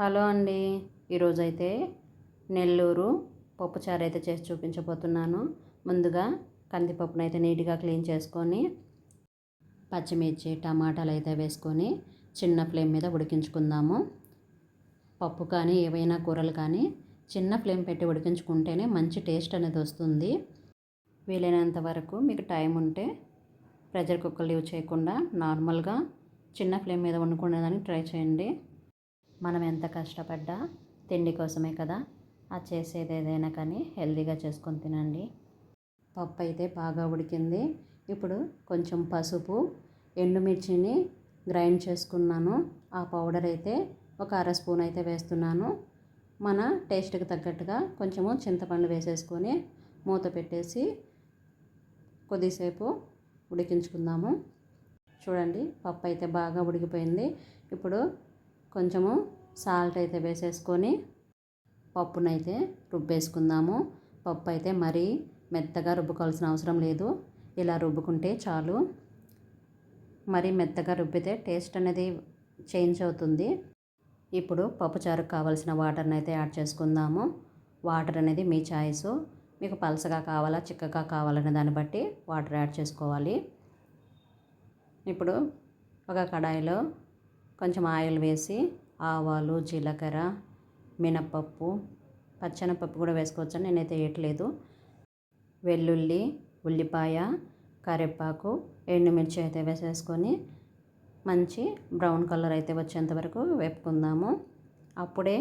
Hello అండి. ఈరోజైతే నెల్లూరు పప్పుచారు అయితే చేసి చూపించబోతున్నాను. ముందుగా కందిపప్పును అయితే నీట్గా క్లీన్ చేసుకొని పచ్చిమిర్చి టమాటాలు అయితే వేసుకొని చిన్న ఫ్లేమ్ మీద ఉడికించుకుందాము. పప్పు కానీ ఏవైనా కూరలు కానీ చిన్న ఫ్లేమ్ పెట్టి ఉడికించుకుంటేనే మంచి టేస్ట్ అనేది వస్తుంది. వీలైనంత వరకు మీకు టైం ఉంటే ప్రెషర్ కుక్కర్ యూజ్ చేయకుండా నార్మల్గా చిన్న ఫ్లేమ్ మీద వండుకునేదానికి ట్రై చేయండి. మనం ఎంత కష్టపడ్డా తిండి కోసమే కదా ఆ చేసేది ఏదైనా కానీ హెల్తీగా చేసుకొని తినండి. పప్పు అయితే బాగా ఉడికింది. ఇప్పుడు కొంచెం పసుపు ఎండుమిర్చిని గ్రైండ్ చేసుకున్నాను. ఆ పౌడర్ అయితే ఒక అర స్పూన్ అయితే వేస్తున్నాను. మన టేస్ట్కి తగ్గట్టుగా కొంచెము చింతపండు వేసేసుకొని మూత పెట్టేసి కొద్దిసేపు ఉడికించుకుందాము. చూడండి పప్పు అయితే బాగా ఉడికిపోయింది. ఇప్పుడు కొంచెము సాల్ట్ అయితే వేసేసుకొని పప్పునైతే రుబ్బేసుకుందాము. పప్పు అయితే మరీ మెత్తగా రుబ్బుకోవాల్సిన అవసరం లేదు. ఇలా రుబ్బుకుంటే చాలు. మరీ మెత్తగా రుబ్బితే టేస్ట్ అనేది చేంజ్ అవుతుంది. ఇప్పుడు పప్పుచారుకు కావాల్సిన వాటర్ని అయితే యాడ్ చేసుకుందాము. వాటర్ అనేది మీ చాయిస్. మీకు పలసగా కావాలా చిక్కగా కావాలనే దాన్ని బట్టి వాటర్ యాడ్ చేసుకోవాలి. ఇప్పుడు ఒక కడాయిలో కొంచెం ఆయిల్ వేసి ఆవాలు జీలకర్ర మినప్పప్పు పచ్చెనపప్పు కూడా వేసుకోవచ్చు నేనైతే వేయట్లేదు. వెల్లుల్లి ఉల్లిపాయ కరివేపాకు ఎండుమిర్చి అయితే వేసేసుకొని మంచి బ్రౌన్ కలర్ అయితే వచ్చేంత వరకు వేపుకుందాము. అప్పుడే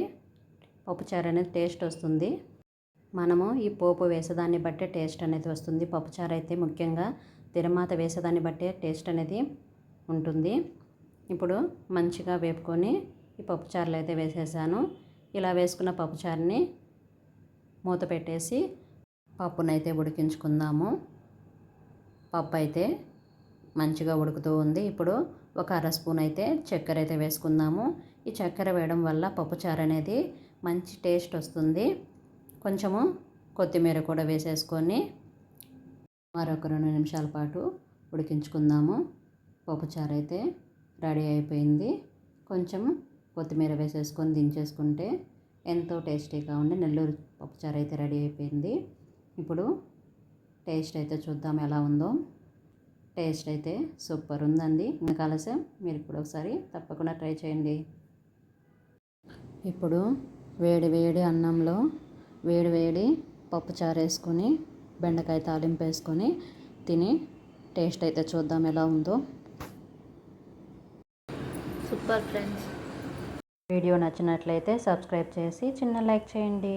పప్పుచారు అనేది టేస్ట్ వస్తుంది. మనము ఈ పోపు వేసేదాన్ని బట్టే టేస్ట్ అనేది వస్తుంది. పప్పుచారు అయితే ముఖ్యంగా తిరమాత వేసేదాన్ని బట్టే టేస్ట్ అనేది ఉంటుంది. ఇప్పుడు మంచిగా వేపుకొని ఈ పప్పుచారులు అయితే వేసేసాను. ఇలా వేసుకున్న పప్పుచారుని మూత పెట్టేసి పప్పునైతే ఉడికించుకుందాము. పప్పు అయితే మంచిగా ఉడుకుతూ ఉంది. ఇప్పుడు ఒక అర స్పూన్ అయితే చక్కెర అయితే వేసుకుందాము. ఈ చక్కెర వేయడం వల్ల పప్పుచారు అనేది మంచి టేస్ట్ వస్తుంది. కొంచెము కొత్తిమీర కూడా వేసేసుకొని మరొక రెండు నిమిషాల పాటు ఉడికించుకుందాము. పప్పుచారు అయితే రెడీ అయిపోయింది. కొంచెం కొత్తిమీర వేసేసుకొని దించేసుకుంటే ఎంతో టేస్టీగా ఉండి నెల్లూరు పప్పుచారు అయితే రెడీ అయిపోయింది. ఇప్పుడు టేస్ట్ అయితే చూద్దాం ఎలా ఉందో. టేస్ట్ అయితే సూపర్ ఉందండి. ఇంకా ఆలస్యం మీరు ఇప్పుడు ఒకసారి తప్పకుండా ట్రై చేయండి. ఇప్పుడు వేడి వేడి అన్నంలో వేడి వేడి పప్పుచారు వేసుకొని బెండకాయ తాలింపు వేసుకొని తిని టేస్ట్ అయితే చూద్దాం ఎలా ఉందో. Super friends. వీడియో నచ్చినట్లయితే సబ్స్క్రైబ్ చేసి చిన్న లైక్ చేయండి.